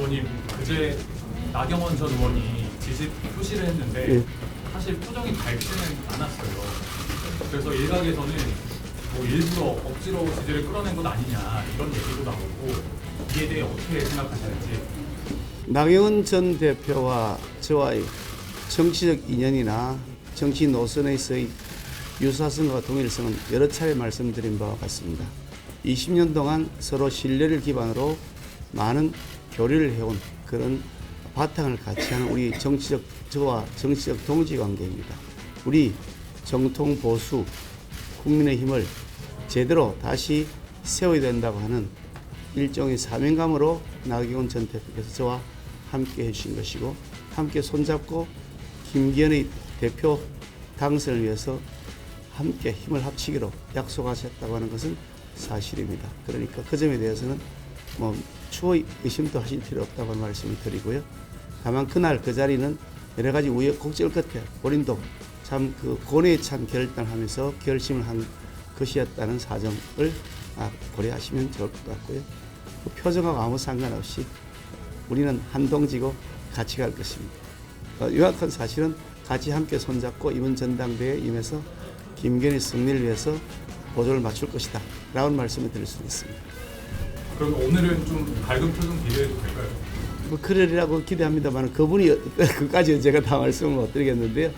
의원님 그제 나경원 전 의원이 지지 표시를 했는데 예. 사실 표정이 밝지는 않았어요. 그래서 일각에서는 뭐 일부러 억지로 지지를 끌어낸 것 아니냐 이런 얘기도 나오고 이에 대해 어떻게 생각하시는지 나경원 전 대표와 저와의 정치적 인연이나 정치 노선에서의 유사성과 동일성은 여러 차례 말씀드린 바와 같습니다. 20년 동안 서로 신뢰를 기반으로 많은 교류를 해온 그런 바탕을 같이 하는 우리 정치적 저와 정치적 동지 관계입니다. 우리 정통 보수 국민의 힘을 제대로 다시 세워야 된다고 하는 일종의 사명감으로 나경원 전 대표께서 저와 함께 해주신 것이고 함께 손잡고 김기현의 대표 당선을 위해서 함께 힘을 합치기로 약속하셨다고 하는 것은 사실입니다. 그러니까 그 점에 대해서는 뭐 추호 의심도 하실 필요 없다고 말씀을 드리고요. 다만 그날 그 자리는 여러 가지 우여곡절 끝에 본인도 참 그 고뇌에 찬 결단하면서 결심을 한 것이었다는 사정을 아, 고려하시면 좋을 것 같고요. 그 표정하고 아무 상관없이 우리는 한 동지고 같이 갈 것입니다. 어, 유학한 사실은 같이 함께 손잡고 이번 전당대회에 임해서 김건희 승리를 위해서 보조를 맞출 것이다. 라는 말씀을 드릴 수 있습니다. 그럼 오늘은 좀 밝은 표정 기대해도 될까요? 뭐 그러리라고 기대합니다만 그분이 그까지 제가 다 말씀을 못 드리겠는데요.